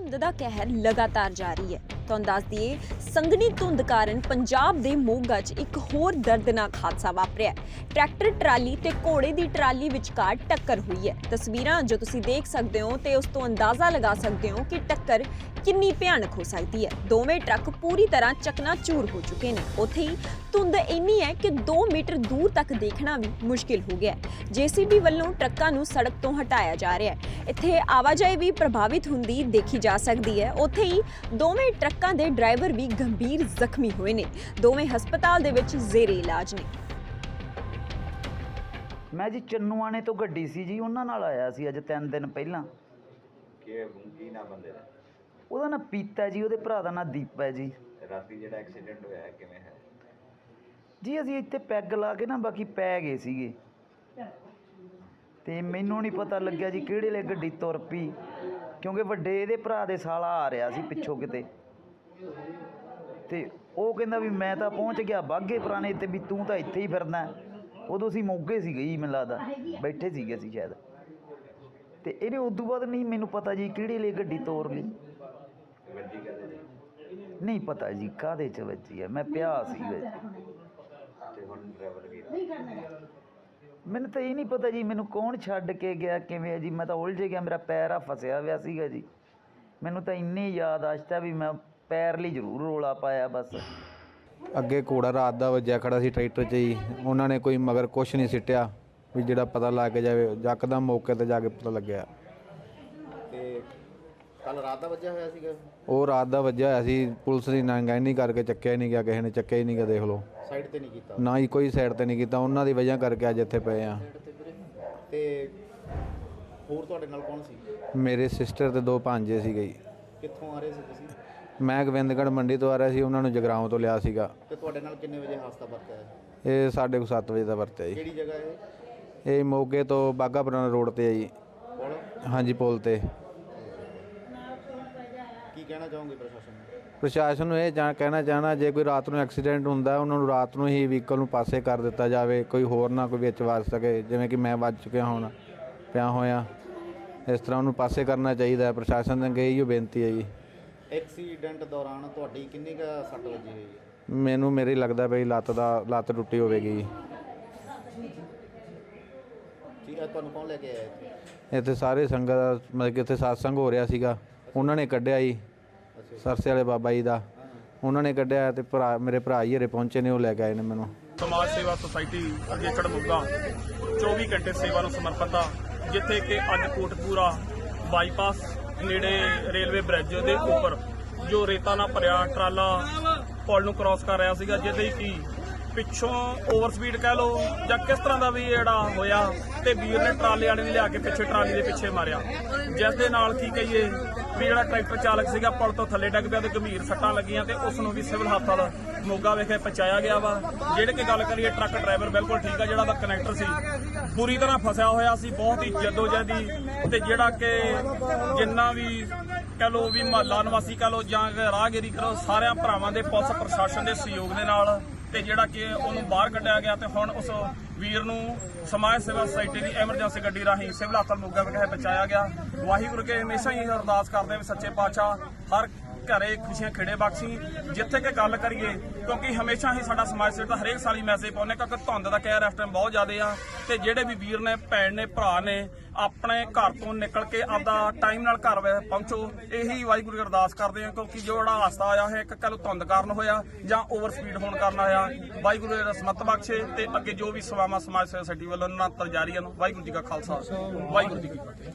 ਧੁੰਦ ਦਾ ਕਹਿਰ ਲਗਾਤਾਰ ਜਾਰੀ ਹੈ ਤੁਹਾਨੂੰ ਦੱਸ ਦਈਏ, ਸੰਘਣੀ ਧੁੰਦ ਕਾਰਨ ਪੰਜਾਬ ਦੇ ਮੋਗਾ 'ਚ ਇੱਕ ਹੋਰ ਦਰਦਨਾਕ ਹਾਦਸਾ ਵਾਪਰਿਆ ਟਰੈਕਟਰ, ਟਰਾਲੀ ਤੇ ਘੋੜੇ ਦੀ ਟਰਾਲੀ ਵਿਚਕਾਰ ਟੱਕਰ ਹੋਈ ਹੈ। ਤਸਵੀਰਾਂ ਜੋ ਤੁਸੀਂ ਦੇਖ ਸਕਦੇ ਹੋ ਤੇ ਉਸ ਤੋਂ ਅੰਦਾਜ਼ਾ ਲਗਾ ਸਕਦੇ ਹੋ ਕਿ ਟੱਕਰ ਕਿੰਨੀ ਭਿਆਨਕ ਹੋ ਸਕਦੀ ਹੈ। ਦੋਵੇਂ ਟਰੱਕ ਪੂਰੀ ਤਰ੍ਹਾਂ ਚਕਨਾਚੂਰ ਹੋ ਚੁੱਕੇ ਨੇ। ਉੱਥੇ ਹੀ ਧੁੰਦ ਇੰਨੀ ਹੈ ਕਿ 2 ਮੀਟਰ ਦੂਰ ਤੱਕ ਦੇਖਣਾ ਵੀ ਮੁਸ਼ਕਿਲ ਹੋ ਗਿਆ ਹੈ। ਜੀਸੀਬੀ ਵੱਲੋਂ ਟਰੱਕਾਂ ਨੂੰ ਸੜਕ ਤੋਂ ਹਟਾਇਆ ਜਾ ਰਿਹਾ ਹੈ। ਇੱਥੇ ਆਵਾਜਾਈ ਵੀ ਪ੍ਰਭਾਵਿਤ ਹੁੰਦੀ ਦੇਖੀ ਜਾ ਸਕਦੀ ਹੈ। ਉੱਥੇ ਹੀ ਦੋਵੇਂ ਟਰੱਕ ਦੇ ਡਰਾਈਵਰ ਵੀ ਗੰਭੀਰ ਜ਼ਖਮੀ ਹੋਏ ਨੇ। ਦੋਵੇਂ ਹਸਪਤਾਲ ਦੇ ਵਿੱਚ ਜ਼ੇਰੇ ਇਲਾਜ ਨੇ। ਮੈਂ ਜੀ ਚੰਨੂਆਣੇ ਤੋਂ ਗੱਡੀ ਸੀ ਜੀ ਉਹਨਾਂ ਨਾਲ ਆਇਆ ਸੀ ਅੱਜ 3 ਦਿਨ ਪਹਿਲਾਂ। ਕਿ ਕੀ ਨਾ ਬੰਦੇ ਦਾ? ਉਹਦਾ ਨਾਂ ਪੀਤਾ ਜੀ ਉਹਦੇ ਭਰਾ ਦਾ ਨਾਂ ਦੀਪ ਹੈ ਜੀ। ਰਾਤੀ ਜਿਹੜਾ ਐਕਸੀਡੈਂਟ ਹੋਇਆ ਹੈ, ਕਿਵੇਂ ਹੈ? ਜੀ ਅਸੀਂ ਇੱਥੇ ਪੈਗ ਲਾ ਕੇ ਨਾ ਬਾਕੀ ਪੈ ਗਏ ਸੀਗੇ। ਤੇ ਮੈਨੂੰ ਨਹੀਂ ਪਤਾ ਲੱਗਿਆ ਜੀ ਕਿਹੜੇ ਲਈ ਗੱਡੀ ਤੁਰ ਪਈ ਕਿਉਂਕਿ ਵੱਡੇ ਇਹਦੇ ਭਰਾ ਦੇ ਸਾਲਾ ਆ ਰਿਹਾ ਸੀ ਪਿੱਛੋਂ ਕਿਤੇ। ਤੇ ਉਹ ਕਹਿੰਦਾ ਵੀ ਮੈਂ ਤਾਂ ਪਹੁੰਚ ਗਿਆ ਬਾਗੇ ਪੁਰਾਣੇ ਤੇ ਵੀ ਤੂੰ ਤਾਂ ਇੱਥੇ ਹੀ ਫਿਰਦਾ ਹੈ। ਉਦੋਂ ਅਸੀਂ ਮੋਗੇ ਸੀਗੇ ਜੀ ਮੈਨੂੰ ਲੱਗਦਾ। ਬੈਠੇ ਸੀਗੇ ਅਸੀਂ ਸ਼ਾਇਦ। ਤੇ ਇਹਨੇ ਉਦੋਂ ਬਾਅਦ ਨਹੀਂ ਮੈਨੂੰ ਪਤਾ ਜੀ ਕਿਹੜੇ ਲਈ ਗੱਡੀ ਤੋਰ ਲਈ। ਕਦੇ ਨਹੀਂ ਪਤਾ ਜੀ ਕਾਹਦੇ ਚ ਵੱਜੀ ਹੈ ਮੈਂ ਪਿਆ ਸੀ ਵਿੱਚ। ਤੇ ਹੁਣ ਡਰਾਈਵਰ ਵੀ ਮੈਨੂੰ ਤਾਂ ਇਹ ਨਹੀਂ ਪਤਾ ਜੀ ਮੈਨੂੰ ਕੌਣ ਛੱਡ ਕੇ ਗਿਆ ਕਿਵੇਂ ਹੈ ਜੀ? ਮੈਂ ਤਾਂ ਉਲਝ ਗਿਆ ਮੇਰਾ ਪੈਰ ਆ ਫਸਿਆ ਹੋਇਆ ਸੀਗਾ ਜੀ। ਮੈਨੂੰ ਤਾਂ ਇੰਨੀ ਯਾਦ ਆਸ਼ਤਾ ਵੀ ਮੈਂ ਪੈਰ ਲਈ ਜ਼ਰੂਰ ਰੋਲਾ ਪਾਇਆ ਬਸ। ਅੱਗੇ ਘੋੜਾ ਰਾਤ ਦਾ ਵੱਜਿਆ ਖੜਾ ਸੀ ਟਰੈਕਟਰ 'ਚ ਹੀ। ਉਹਨਾਂ ਨੇ ਕੋਈ ਮਗਰ ਕੁਛ ਨਹੀਂ ਸਿੱਟਿਆ ਵੀ ਜਿਹੜਾ ਪਤਾ ਲੱਗ ਜਾਵੇ ਯਕਦਮ ਮੌਕੇ ਤੇ ਜਾ ਕੇ ਪਤਾ ਲੱਗਿਆ। ਤੇ ਕੱਲ ਰਾਤ ਦਾ ਵੱਜਿਆ ਹੋਇਆ ਸੀਗਾ? ਉਹ ਰਾਤ ਦਾ ਵੱਜਿਆ ਹੋਇਆ ਸੀ ਪੁਲਿਸ ਦੀ ਨਾਂਗਾਨੀ ਕਰਕੇ ਚੱਕਿਆ ਹੀ ਨਹੀਂ ਗਿਆ ਕਿਸੇ ਨੇ ਚੱਕਿਆ ਹੀ ਨਹੀਂ ਗਿਆ ਦੇਖ ਲਓ। ਸਾਈਡ ਤੇ ਨਹੀਂ ਕੀਤਾ? ਨਾ ਹੀ ਕੋਈ ਸਾਈਡ ਤੇ ਨਹੀਂ ਕੀਤਾ ਉਹਨਾਂ ਦੀ ਵਜ੍ਹਾ ਕਰਕੇ ਅੱਜ ਇੱਥੇ ਪਏ ਆ। ਤੇ ਹੋਰ ਤੁਹਾਡੇ ਨਾਲ ਕੌਣ ਸੀ? ਮੇਰੇ ਸਿਸਟਰ ਤੇ ਦੋ ਭਾਂਜੇ ਸੀਗੇ ਜੀ। ਕਿੱਥੋਂ ਆ ਰਹੇ ਸੀ ਤੁਸੀਂ? ਮੈਂ ਗੋਬਿੰਦਗੜ੍ਹ ਮੰਡੀ ਤੋਂ ਆ ਰਿਹਾ ਸੀ ਉਹਨਾਂ ਨੂੰ ਜਗਰਾਉਂ ਤੋਂ ਲਿਆ ਸੀਗਾ। ਤੇ ਤੁਹਾਡੇ ਨਾਲ ਕਿੰਨੇ ਵਜੇ ਹਾਦਸਾ ਵਾਪਰਿਆ ਹੈ? ਇਹ ਸਾਡੇ ਕੋਲ 7 ਵਜੇ ਦਾ ਵਰਤਿਆ ਜੀ। ਕਿਹੜੀ ਜਗ੍ਹਾ ਇਹ? ਇਹ ਮੋਗੇ ਤੋਂ ਬਾਗਾ ਪੁਰਾਣਾ ਰੋਡ ਤੇ ਹੈ ਜੀ। ਕੋਲ ਹਾਂਜੀ ਪੁਲ ਤੇ। ਕੀ ਕਹਿਣਾ ਚਾਹੋਗੇ ਪ੍ਰਸ਼ਾਸਨ ਨੂੰ? ਪ੍ਰਸ਼ਾਸਨ ਨੂੰ ਇਹ ਜਾਂ ਕਹਿਣਾ ਚਾਹਣਾ ਜੇ ਕੋਈ ਰਾਤ ਨੂੰ ਐਕਸੀਡੈਂਟ ਹੁੰਦਾ ਉਹਨਾਂ ਨੂੰ ਰਾਤ ਨੂੰ ਹੀ ਵਹੀਕਲ ਨੂੰ ਪਾਸੇ ਕਰ ਦਿੱਤਾ ਜਾਵੇ ਕੋਈ ਹੋਰ ਨਾ ਕੋਈ ਵਿੱਚ ਵੱਜ ਸਕੇ ਜਿਵੇਂ ਕਿ ਮੈਂ ਵੱਜ ਚੁੱਕਿਆ ਹੁਣ ਪਿਆ ਹੋਇਆ। ਇਸ ਤਰ੍ਹਾਂ ਉਹਨੂੰ ਪਾਸੇ ਕਰਨਾ ਚਾਹੀਦਾ ਹੈ ਪ੍ਰਸ਼ਾਸਨ ਦੇ ਅੱਗੇ ਇਹੋ ਬੇਨਤੀ ਹੈ ਜੀ। ਐਕਸੀਡੈਂਟ ਦੌਰਾਨ ਤੁਹਾਡੀ ਕਿੰਨੀ ਕੁ ਸੱਟ ਵੱਜੀ ਹੋਈ ਹੈ? ਮੈਨੂੰ ਮੇਰੀ ਲੱਗਦਾ ਬਈ ਲੱਤ ਦਾ ਲੱਤ ਟੁੱਟੀ ਹੋਵੇਗੀ ਜੀ। ਠੀਕ ਹੈ ਤੁਹਾਨੂੰ ਕੌਣ ਲੈ ਕੇ ਆਇਆ ਇੱਥੇ? ਇੱਥੇ ਸਾਰੇ ਸੰਗਤ ਮਤਲਬ ਕਿ ਇੱਥੇ satsang ਹੋ ਰਿਹਾ ਸੀਗਾ। ਉਹਨਾਂ ਨੇ ਕੱਢਿਆ ਜੀ ਅੱਛਾ। ਸਰਸੇ ਵਾਲੇ ਬਾਬਾ ਜੀ ਦਾ। ਉਹਨਾਂ ਨੇ ਕੱਢਿਆ ਤੇ ਭਰਾ ਮੇਰੇ ਭਰਾ ਹੀ ਹਰੇ ਪਹੁੰਚੇ ਨੇ ਉਹ ਲੈ ਕੇ ਆਏ ਨੇ ਮੈਨੂੰ। ਸਮਾਜ ਸੇਵਾ ਸੁਸਾਇਟੀ ਅਗੇਚੜ ਮੁੱਗਾ 24 ਘੰਟੇ ਸੇਵਾ ਨੂੰ ਸਮਰਪਿਤ ਆ ਜਿੱਥੇ ਕਿ ਅੱਜ ਕੋਟਪੂਰਾ ਬਾਈਪਾਸ ਨੇੜੇ ਰੇਲਵੇ ਬ੍ਰਿਜ ਦੇ ਉੱਪਰ ਜੋ ਰੇਤਾ ਨਾਲ ਭਰਿਆ ਟਰਾਲਾ ਪੁਲ ਨੂੰ ਕ੍ਰਾਸ ਕਰ ਰਿਹਾ ਸੀਗਾ, ਜਿਹਦੇ ਕਿ ਪਿੱਛੋਂ ਓਵਰ ਸਪੀਡ ਕਹਿ ਲਓ ਜਾਂ ਕਿਸ ਤਰ੍ਹਾਂ ਦਾ ਵੀ ਜਿਹੜਾ ਹੋਇਆ ਤੇ ਵੀਰ ਨੇ ਟਰਾਲੇ ਵਾਲੇ ਨੇ ਲਿਆ ਕੇ ਪਿੱਛੇ ਟਰਾਲੀ ਦੇ ਪਿੱਛੇ ਮਾਰਿਆ। ਜਿਸ ਦੇ ਨਾਲ ਕੀ ਕਹੀਏ ਵੀ ਜਿਹੜਾ ਟਰੈਕਟਰ ਚਾਲਕ ਸੀਗਾ ਪੁਲ ਤੋਂ ਥੱਲੇ ਡਿੱਗ ਪਿਆ ਤੇ ਗੰਭੀਰ ਸੱਟਾਂ ਲੱਗੀਆਂ ਤੇ ਉਸ ਨੂੰ ਵੀ ਸਿਵਲ ਹਸਪਤਾਲ ਮੋਗਾ ਵਿਖੇ ਪਹੁੰਚਾਇਆ ਗਿਆ ਵਾ। ਜਿਹੜੇ ਕਿ ਗੱਲ ਕਰੀਏ ਟਰੱਕ ਡਰਾਈਵਰ ਬਿਲਕੁਲ ਠੀਕ ਆ, ਜਿਹੜਾ ਦਾ ਕਨੈਕਟਰ ਸੀ। ਪੂਰੀ ਤਰ੍ਹਾਂ ਫਸਿਆ ਹੋਇਆ ਸੀ, ਬਹੁਤ ਹੀ ਜਦੋਜਹਿਦੀ ਤੇ ਜਿਹੜਾ ਕਿ ਜਿੰਨਾ ਵੀ ਕਹ ਲੋ ਵੀ ਮਹੱਲਾ ਨਿਵਾਸੀ ਕਹ ਲੋ ਜਾਂ ਰਾਹਗੀਰੀ ਕਰੋ, ਸਾਰਿਆਂ ਭਰਾਵਾਂ ਦੇ ਪੁਲਿਸ ਪ੍ਰਸ਼ਾਸਨ ਦੇ ਸਹਿਯੋਗ ਦੇ ਨਾਲ ਤੇ ਜਿਹੜਾ ਕਿ ਉਹਨੂੰ ਬਾਹਰ ਕੱਢਿਆ ਗਿਆ ਤੇ ਹੁਣ ਉਸ ਵੀਰ ਨੂੰ ਸਮਾਜ ਸੇਵਾ ਸੁਸਾਇਟੀ ਦੀ ਐਮਰਜੈਂਸੀ ਗੱਡੀ ਰਾਹੀਂ ਸਿਵਲ ਹਸਪਤਾਲ ਮੋਗਾ ਵਿਖੇ ਪਹੁੰਚਾਇਆ ਗਿਆ। ਵਾਹਿਗੁਰੂ ਕੇ ਹਮੇਸ਼ਾ ਹੀ ਅਰਦਾਸ ਕਰਦੇ ਵੀ ਸੱਚੇ ਪਾਤਸ਼ਾਹ ਹਰ ਘਰੇ ਖੁਸ਼ੀਆਂ ਖੇੜੇ ਬਖਸ਼ੀ, ਜਿੱਥੇ ਕਿ ਗੱਲ ਕਰੀਏ, ਕਿਉਂਕਿ ਹਮੇਸ਼ਾ ਹੀ ਸਾਡਾ ਸਮਾਜ ਸੇਵਾ ਹਰੇਕ ਸਾਲੀ ਮੈਸੇਜ ਪਾਉਂਦੇ ਕਿਉਂਕਿ ਧੁੰਦ ਦਾ ਕਹਿਰ ਇਸ ਟਾਈਮ ਬਹੁਤ ਜ਼ਿਆਦਾ ਆ, ਤੇ ਜਿਹੜੇ ਵੀ ਵੀਰ ਨੇ, ਭੈਣ ਨੇ, ਭਰਾ ਨੇ, ਆਪਣੇ ਘਰ ਤੋਂ ਨਿਕਲ ਕੇ ਆਪਦਾ ਟਾਈਮ ਨਾਲ ਘਰ ਪਹੁੰਚੋ, ਇਹੀ ਵਾਹਿਗੁਰੂ ਦੀ ਅਰਦਾਸ ਕਰਦੇ ਹਾਂ, ਕਿਉਂਕਿ ਜੋ ਜਿਹੜਾ ਹਾਸਤਾ ਆਇਆ ਹੈ ਇੱਕ ਕੱਲ ਧੁੰਦ ਕਾਰਨ ਹੋਇਆ, ਜਾਂ ਓਵਰ ਸਪੀਡ ਹੋਣ ਕਾਰਨ ਆਇਆ, ਵਾਹਿਗੁਰੂ ਦੀ ਰਸਮਤ ਬਖਸ਼ੇ, ਤੇ ਅੱਗੇ ਜੋ ਵੀ ਸੇਵਾਵਾਂ ਸਮਾਜ ਸੇਵਾ ਸੋਸਾਇਟੀ ਵੱਲੋਂ ਨਿਰੰਤਰ ਜਾਰੀ ਹਨ, ਵਾਹਿਗੁਰੂ ਜੀ ਕਾ ਖਾਲਸਾ, ਵਾਹਿਗੁਰੂ ਜੀ ਕੀ ਫਤਿਹ।